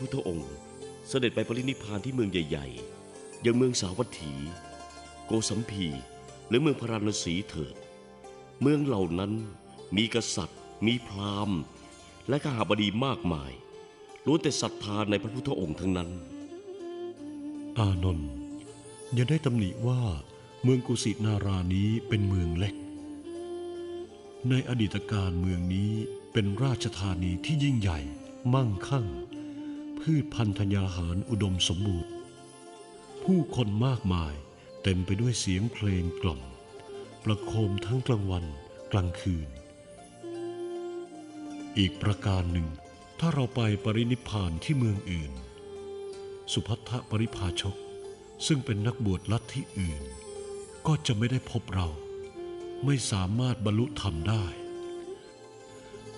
พุทธองค์ เสด็จไปปรินิพพานที่เมืองใหญ่ๆ อย่างเมืองสาวัตถี โกสัมพี หรือเมืองพาราณสีเถิด เมืองเหล่านั้นมีกษัตริย์ มีพราหมณ์ และข้าบดีมากมายล้วนแต่ศรัทธาในพระพุทธองค์ทั้งนั้น อานนท์ย่าได้ตำหนิว่าเมืองกุสินารานี้เป็นเมืองเล็ก ในอดีตการเมืองนี้เป็นราชธานีที่ยิ่งใหญ่ มั่งคั่ง พืชพันธัญญาหารอุดมสมบูรณ์ ผู้คนมากมายเต็มไปด้วยเสียงเพลงกล่อม ประโคมทั้งกลางวันกลางคืน อีกประการหนึ่ง ถ้าเราไปปรินิพานที่เมืองอื่น สุพัทธปริภาชก ซึ่งเป็นนักบวชลัทธิอื่น ก็จะไม่ได้พบเรา ไม่สามารถบรรลุธรรมได้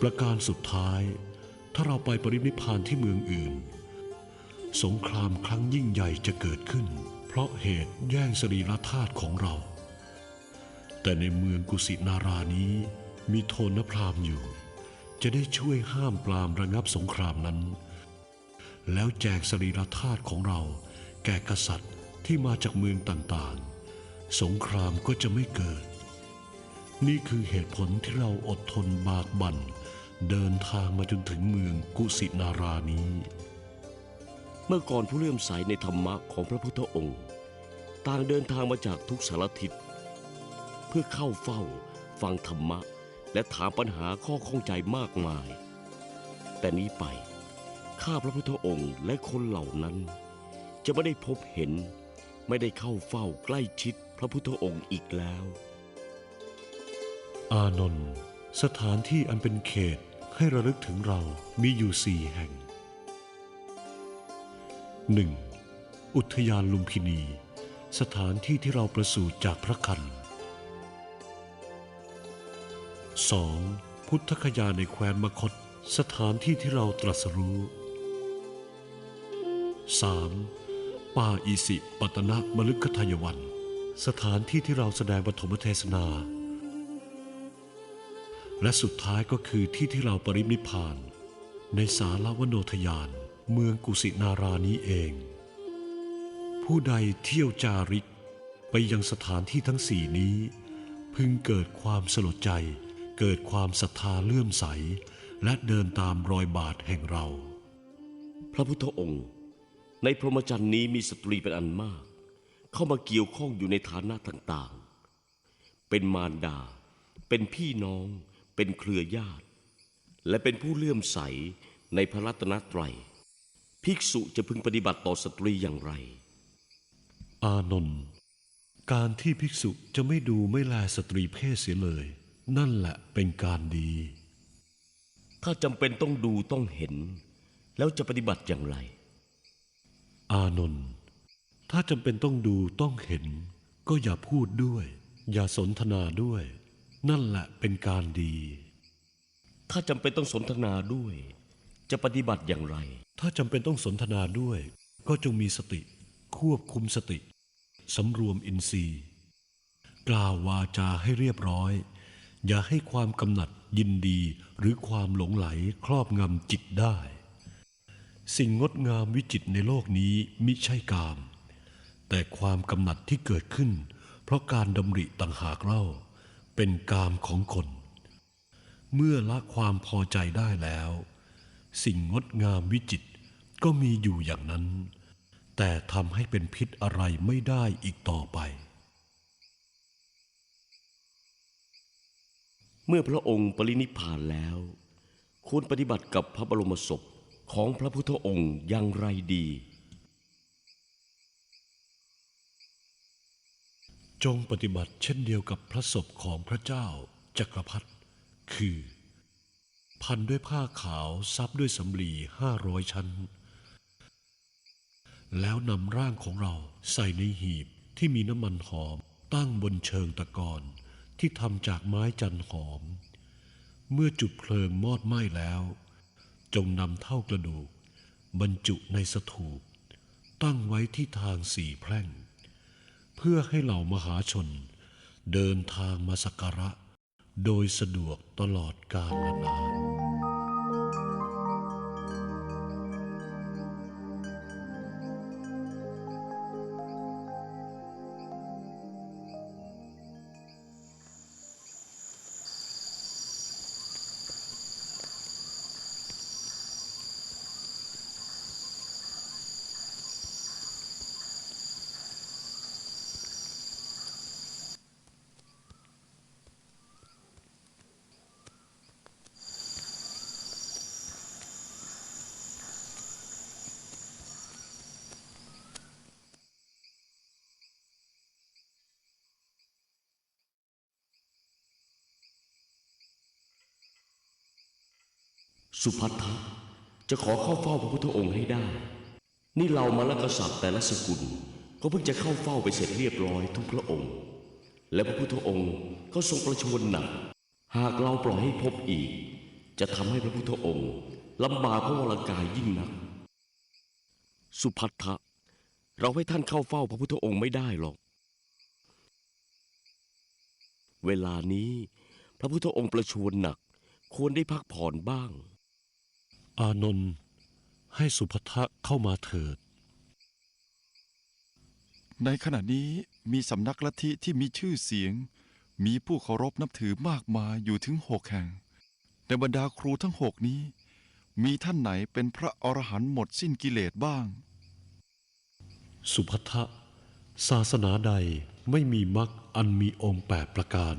ประการสุดท้ายถ้าเราไปปรินิพานที่เมืองอื่น สงครามครั้งยิ่งใหญ่จะเกิดขึ้น เพราะเหตุแย่งสรีรธาตุของเรา แต่ในเมืองกุสินารานี้มีโทนพรามอยู่ จะได้ช่วยห้ามปรามระงับสงครามนั้น แล้วแจกสรีรธาตุของเราแก่กษัตริย์ที่มาจากเมืองต่างๆ สงครามก็จะไม่เกิด นี่คือเหตุผลที่เราอดทนบากบั่นเดินทางมาจนถึงเมืองกุสินารานี้ เมื่อก่อนผู้เลื่อมใสในธรรมะของพระพุทธองค์ ต่างเดินทางมาจากทุกสารทิศเพื่อเข้าเฝ้า ฟังธรรมะ และถามปัญหาข้อข้องใจมากมาย แต่นี้ไปข้าพระพุทธองค์และคนเหล่านั้น จะไม่ได้พบเห็น ไม่ได้เข้าเฝ้าใกล้ชิดพระพุทธองค์อีกแล้ว อานนท์สถานที่อันเป็นเขตให้ระลึกถึงเรามีอยู่สี่แห่ง 1. อุทยานลุมพินี สถานที่ที่เราประสูติจากพระคัน 2. พุทธคยาในแคว้นมคต สถานที่ที่เราตรัสรู้ 3. ป่าอิสิปตนะมลึกขทายวัน สถานที่ที่เราแสดงปฐมเทศนา และสุดท้ายก็คือที่ที่เราปรินิพาน ในสาลาวโนทยาน เมืองกุสินารานี้เอง ผู้ใดเที่ยวจาริกไปยังสถานที่ทั้งสี่นี้ พึงเกิดความสลดใจ เกิดความศรัทธาเลื่อมใส และเดินตามรอยบาทแห่งเรา พระพุทธองค์ ในพรหมจรรย์นี้มีสตรีเป็นอันมาก เข้ามาเกี่ยวข้องอยู่ในฐานะต่างๆ เป็นมารดา เป็นพี่น้อง เป็นเครือญาติ และเป็นผู้เลื่อมใสในพระรัตนตรัย ภิกษุจะพึงปฏิบัติต่อสตรีอย่างไร อานนท์การที่ภิกษุจะไม่ดูไม่แลสตรีเพศเสียเลย นั่นแหละเป็นการดี ถ้าจำเป็นต้องดูต้องเห็น แล้วจะปฏิบัติอย่างไร อานนท์ถ้าจำเป็นต้องดูต้องเห็น ก็อย่าพูดด้วย อย่าสนทนาด้วย นั่นแหละเป็นการดี ถ้าจำเป็นต้องสนทนาด้วย จะปฏิบัติอย่างไร ถ้าจำเป็นต้องสนทนาด้วย ก็จงมีสติ ควบคุมสติสำรวมอินทรีย์ กล่าววาจาให้เรียบร้อย อย่าให้ความกำหนัดยินดีหรือความหลงไหลครอบงำจิตได้ สิ่งงดงามวิจิตในโลกนี้มิใช่กาม แต่ความกำหนัดที่เกิดขึ้น เพราะการดำริต่างหากเล่า เป็นกามของคน เมื่อละความพอใจได้แล้ว สิ่งงดงามวิจิตรก็มีอยู่อย่างนั้น แต่ทำให้เป็นพิษอะไรไม่ได้อีกต่อไป เมื่อพระองค์ปรินิพพานแล้ว ควรปฏิบัติกับพระบรมศพของพระพุทธองค์อย่างไรดี จงปฏิบัติเช่นเดียวกับพระศพของพระเจ้าจักรพรรดิคือ พันด้วยผ้าขาวซับด้วยสำลีห้าร้อยชั้น แล้วนำร่างของเราใส่ในหีบที่มีน้ำมันหอมตั้งบนเชิงตะกอนที่ทำจากไม้จันหอม เมื่อจุดเพลิงมอดไหม้แล้ว จงนำเท่ากระดูก บรรจุในสถูป ตั้งไว้ที่ทางสี่แพร่ง เพื่อให้เหล่ามหาชน เดินทางมาสักการะ โดยสะดวกตลอดกาลนาน สุพัทธะจะขอเข้าเฝ้าพระพุทธองค์ให้ได้ นี่เรามาลกษัตริย์แต่ละสกุล ก็เพิ่งจะเข้าเฝ้าไปเสร็จเรียบร้อยทุกพระองค์ และพระพุทธองค์ก็ทรงประชวรหนัก หากเราปล่อยให้พบอีก จะทำให้พระพุทธองค์ลำบากพระวรากายยิ่งนัก สุพัทธะเราให้ท่านเข้าเฝ้าพระพุทธองค์ไม่ได้หรอก เวลานี้พระพุทธองค์ประชวรหนัก ควรได้พักผ่อนบ้าง อานนท์ให้สุภัทะเข้ามาเถิด ในขณะนี้มีสำนักลัทธิที่มีชื่อเสียง มีผู้เคารพนับถือมากมายอยู่ถึงหกแห่ง ในบรรดาครูทั้งหกนี้ มีท่านไหนเป็นพระอรหันต์หมดสิ้นกิเลสบ้าง สุภัทะศาสนาใดไม่มีมรรคอันมีองค์แปดประการ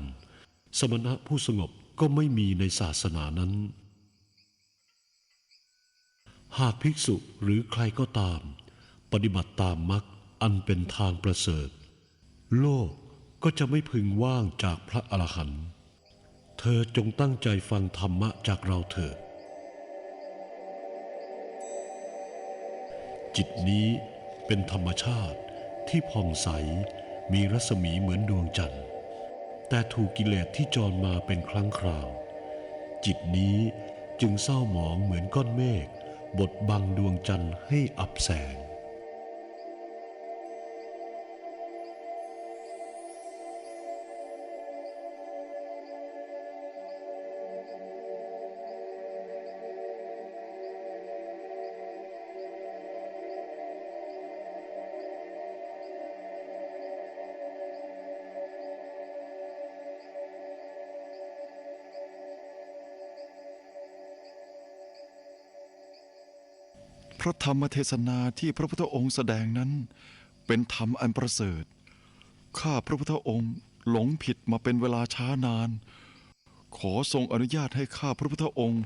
สมณะผู้สงบก็ไม่มีในศาสนานั้น หากภิกษุหรือใครก็ตาม ปฏิบัติตามมรรคอันเป็นทางประเสริฐ โลกก็จะไม่พึงว่างจากพระอรหันต์เธอจงตั้งใจฟังธรรมะจากเราเถิดจิตนี้เป็นธรรมชาติที่ผ่องใสมีรัศมีเหมือนดวงจันทร์ แต่ถูกกิเลสที่จรมาเป็นครั้งคราว จิตนี้จึงเศร้าหมองเหมือนก้อนเมฆ บดบังดวงจันทร์ให้อับแสง พระธรรมเทศนาที่พระพุทธองค์แสดงนั้น เป็นธรรมอันประเสริฐ ข้าพระพุทธองค์หลงผิดมาเป็นเวลาช้านาน ขอทรงอนุญาตให้ข้าพระพุทธองค์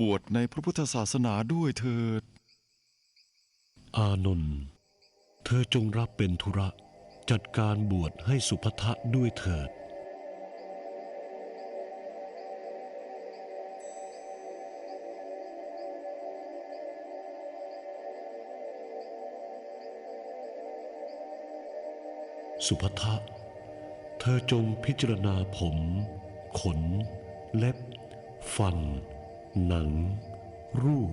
บวชในพระพุทธศาสนาด้วยเถิด อานนท์เธอจงรับเป็นธุระ จัดการบวชให้สุภัทะด้วยเถิด สุภัทะเธอจงพิจารณาผม ขน เล็บ ฟัน หนัง รูป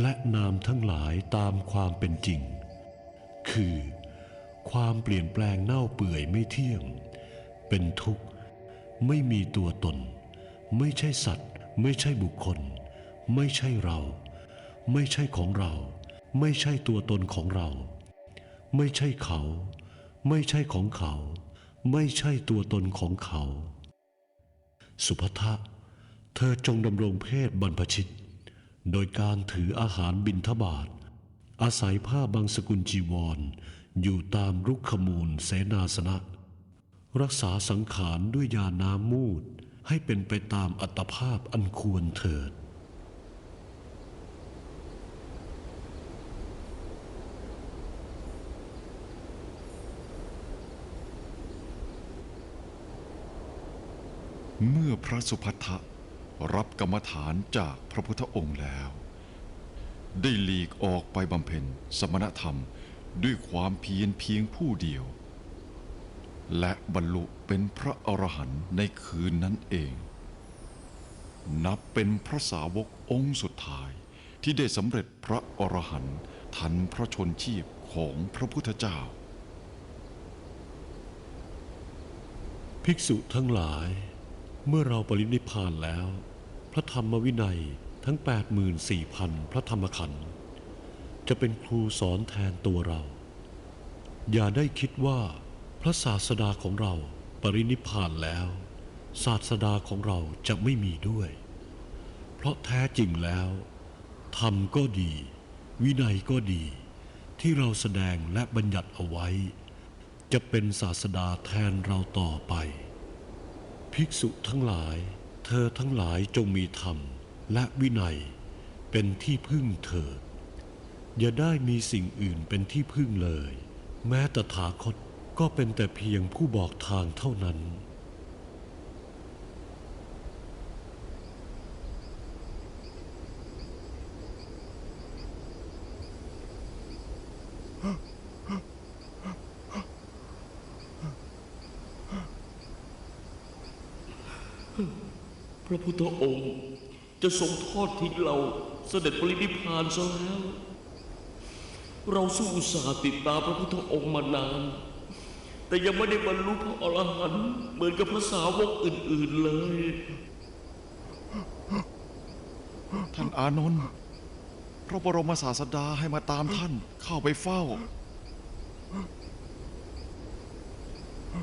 และนามทั้งหลายตามความเป็นจริง คือ ความเปลี่ยนแปลงเน่าเปื่อยไม่เที่ยง เป็นทุกข์ ไม่มีตัวตน ไม่ใช่สัตว์ ไม่ใช่บุคคล ไม่ใช่เรา ไม่ใช่ของเรา ไม่ใช่ตัวตนของเรา ไม่ใช่เขา ไม่ใช่ของเขา ไม่ใช่ตัวตนของเขา สุภทะเธอจงดำรงเพศบรรพชิต โดยการถืออาหารบิณฑบาตอาศัยผ้าบางสกุลจีวรอยู่ตามรุกขมูลเสนาสนะ รักษาสังขารด้วยยาน้ำมูดให้เป็นไปตามอัตภาพอันควรเถิด เมื่อพระสุภัทะรับกรรมฐานจากพระพุทธองค์แล้ว ได้หลีกออกไปบำเพ็ญสมณธรรมด้วยความเพียรเพียงผู้เดียว และบรรลุเป็นพระอรหันต์ในคืนนั้นเอง นับเป็นพระสาวกองค์สุดท้ายที่ได้สำเร็จพระอรหันต์ทันพระชนชีพของพระพุทธเจ้า ภิกษุทั้งหลาย เมื่อเราปรินิพพานแล้ว พระธรรมวินัยทั้ง 84,000 พระธรรมขันธ์จะเป็นครูสอนแทนตัวเรา อย่าได้คิดว่าพระศาสดาของเราปรินิพพานแล้ว ศาสดาของเราจะไม่มีด้วย เพราะแท้จริงแล้วธรรมก็ดี วินัยก็ดี ที่เราแสดงและบัญญัติเอาไว้ จะเป็นศาสดาแทนเราต่อไป ภิกษุทั้งหลาย เธอทั้งหลายจงมีธรรมและวินัย เป็นที่พึ่งเถิด อย่าได้มีสิ่งอื่นเป็นที่พึ่งเลย แม้ตถาคตก็เป็นแต่เพียงผู้บอกทางเท่านั้น พระพุทธองค์จะทรงทอดทิ้งเราเสด็จปรินิพพานซะแล้ว เราสู้อุตสาห์ติดตามพระพุทธองค์มานาน แต่ยังไม่ได้บรรลุพระอรหันต์เหมือนกับพระสาวกอื่น ๆเลย ท่านอานนท์พระบรมศาสดาให้มาตามท่านเข้าไปเฝ้า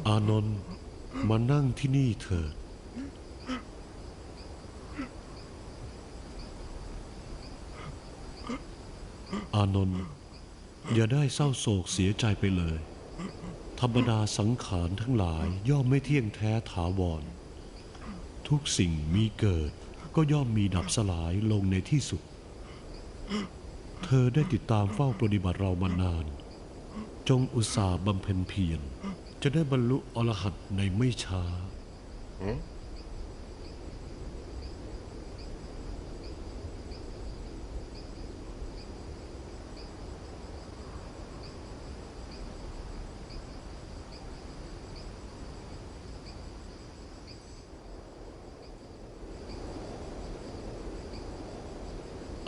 อานนท์มานั่งที่นี่เถิดานนท์อย่าได้เศร้าโศกเสียใจไปเลย ธรรมดาสังขารทั้งหลายย่อมไม่เที่ยงแท้ถาวร ทุกสิ่งมีเกิดก็ย่อมมีดับสลายลงในที่สุด เธอได้ติดตามเฝ้าปฏิบัติเรามานาน จงอุตส่าห์บำเพ็ญเพียรจะได้บรรลุอรหัตในไม่ช้า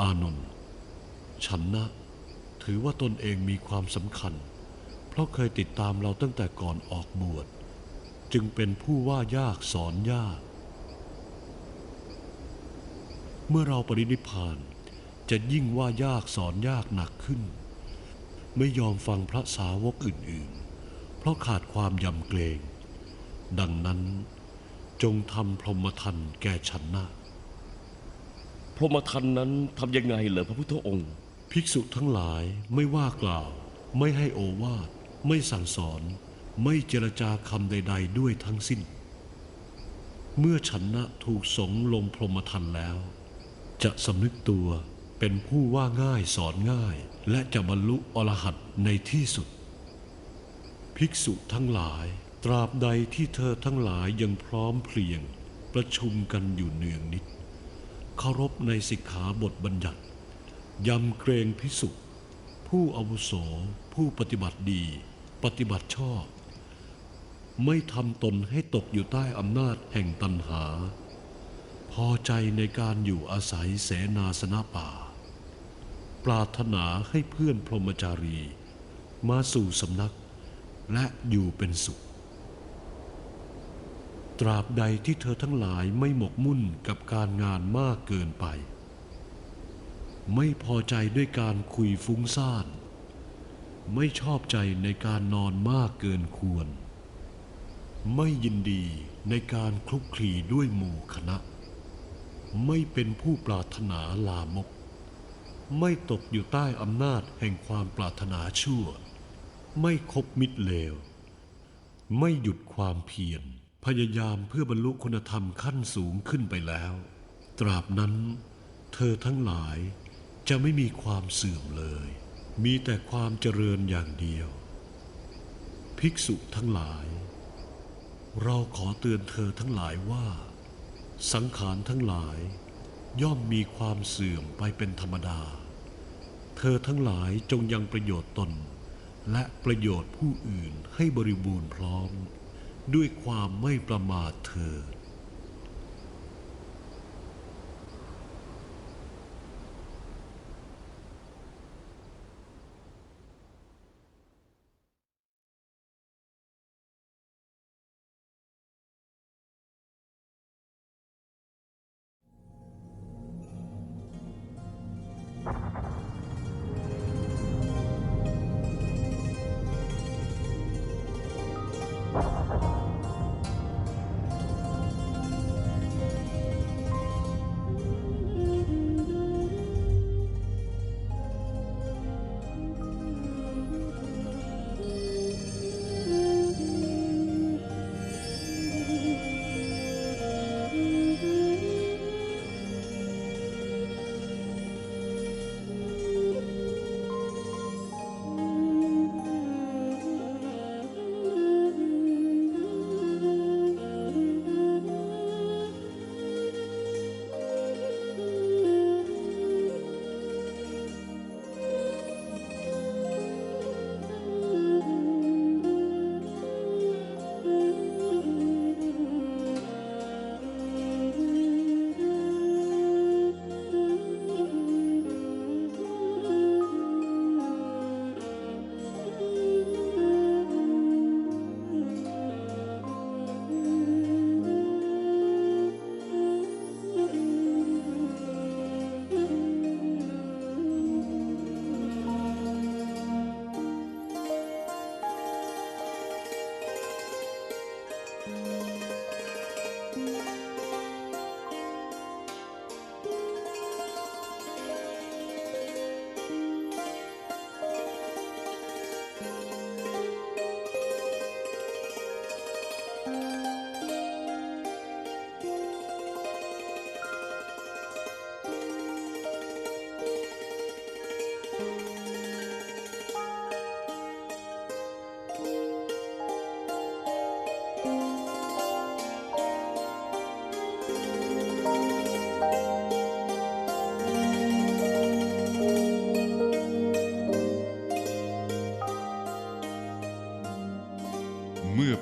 อานนท์ฉันนะ ถือว่าตนเองมีความสำคัญ เพราะเคยติดตามเราตั้งแต่ก่อนออกบวช จึงเป็นผู้ว่ายากสอนยาก เมื่อเราปรินิพานจะยิ่งว่ายากสอนยากหนักขึ้น ไม่ยอมฟังพระสาวกอื่นๆ เพราะขาดความยำเกรง ดังนั้นจงทำพรหมทันแก่ฉันนะ พรหมทันนั้นทำยังไงเหรอพระพุทธองค์ ภิกษุทั้งหลายไม่ว่ากล่าว ไม่ให้โอวาท ไม่สั่งสอน ไม่เจรจาคำใด ๆ ด้วยทั้งสิ้น เมื่อฉันนะถูกสงลงพรหมทันแล้ว จะสำนึกตัวเป็นผู้ว่าง่ายสอนง่าย และจะบรรลุอรหัตในที่สุด ภิกษุทั้งหลาย ตราบใดที่เธอทั้งหลายยังพร้อมเพรียง ประชุมกันอยู่เนืองนิด เคารพในสิกขาบทบัญญัติ ยำเกรงพิสุผู้อาวุโสผู้ปฏิบัติดี ปฏิบัติชอบ ไม่ทำตนให้ตกอยู่ใต้อำนาจแห่งตัณหา พอใจในการอยู่อาศัยเสนาสนะป่า ปรารถนาให้เพื่อนพรหมจารี มาสู่สำนักและอยู่เป็นสุข ตราบใดที่เธอทั้งหลายไม่หมกมุ่นกับการงานมากเกินไป ไม่พอใจด้วยการคุยฟุ้งซ่าน ไม่ชอบใจในการนอนมากเกินควร ไม่ยินดีในการคลุกคลีด้วยหมู่คณะ ไม่เป็นผู้ปรารถนาลามก ไม่ตกอยู่ใต้อำนาจแห่งความปรารถนาชั่ว ไม่คบมิตรเลว ไม่หยุดความเพียร พยายามเพื่อบรรลุคุณธรรมขั้นสูงขึ้นไปแล้ว ตราบนั้น เธอทั้งหลายจะไม่มีความเสื่อมเลย มีแต่ความเจริญอย่างเดียว ภิกษุทั้งหลาย เราขอเตือนเธอทั้งหลายว่า สังขารทั้งหลายย่อมมีความเสื่อมไปเป็นธรรมดา เธอทั้งหลายจงยังประโยชน์ตน และประโยชน์ผู้อื่นให้บริบูรณ์พร้อม ด้วยความไม่ประมาทเถิดมื่อ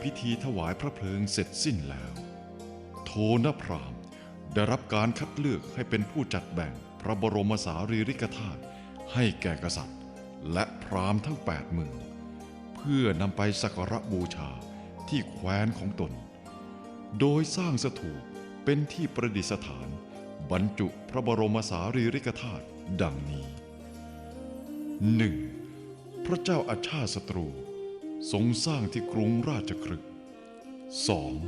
พิธีถวายพระเพลิงเสร็จสิ้นแล้ว โทนพรามได้รับการคัดเลือกให้เป็นผู้จัดแบ่งพระบรมสารีริกธาตุให้แก่กษัตริย์ และพราหมณ์ทั้งแปดหมื่นเพื่อนำไปสักการะบูชาที่แคว้นของตน โดยสร้างสถูปเป็นที่ประดิษฐาน บรรจุพระบรมสารีริกธาตุดังนี้ 1. พระเจ้าอาชาติศัตรู ทรงสร้างที่กรุงราชครึก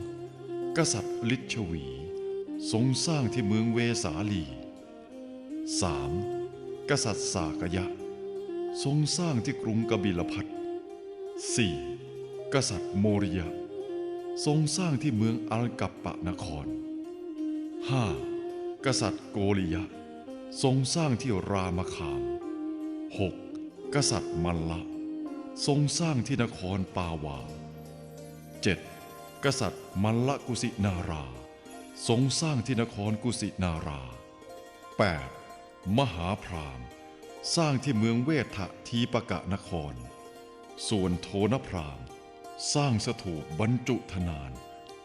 2. กษัตริย์ลิชวี ทรงสร้างที่เมืองเวสาลี 3. กษัตริย์สากยะ ทรงสร้างที่กรุงกบิลพัท 4. กษัตริย์โมริยะ ทรงสร้างที่เมืองอัลกัปปะนคร 5. กษัตริย์โกริยะ ทรงสร้างที่รามคาม 6. กษัตริย์มัลละ ทรงสร้างที่นครปาวา 7. กษัตริย์มัลลกุสินารา ทรงสร้างที่นครกุสินารา 8. มหาพรามสร้างที่เมืองเวทะทีปกะนคร ส่วนโทนพรามสร้างสถูปบรรจุธนาน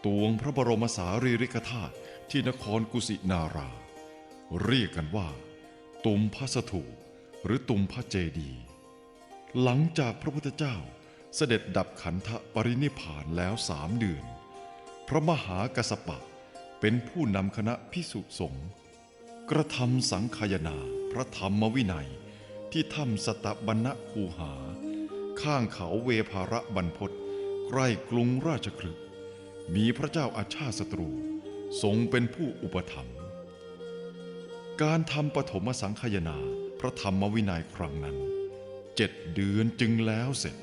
ตวงพระบรมสารีริกธาตุที่นครกุสินารา เรียกกันว่า ตุมพระสถูปหรือตุมพระเจดีย์ หลังจากพระพุทธเจ้าเสด็จดับขันธปรินิพานแล้วสามเดือน พระมหากัสสปะเป็นผู้นำคณะพิสุสงฆ์กระทำสังคายนาพระธรรมวินัยที่ถ้ำสตบันณคูหา ข้างเขาเวภาระบรรพตใกล้กรุงราชคลึมีพระเจ้าอาชาติศัตรูทรงเป็นผู้อุปถัมภ์การทำปฐมสังคายนาพระธรรมวินัยครั้งนั้น เจ็ดเดือนจึงแล้วเสร็จ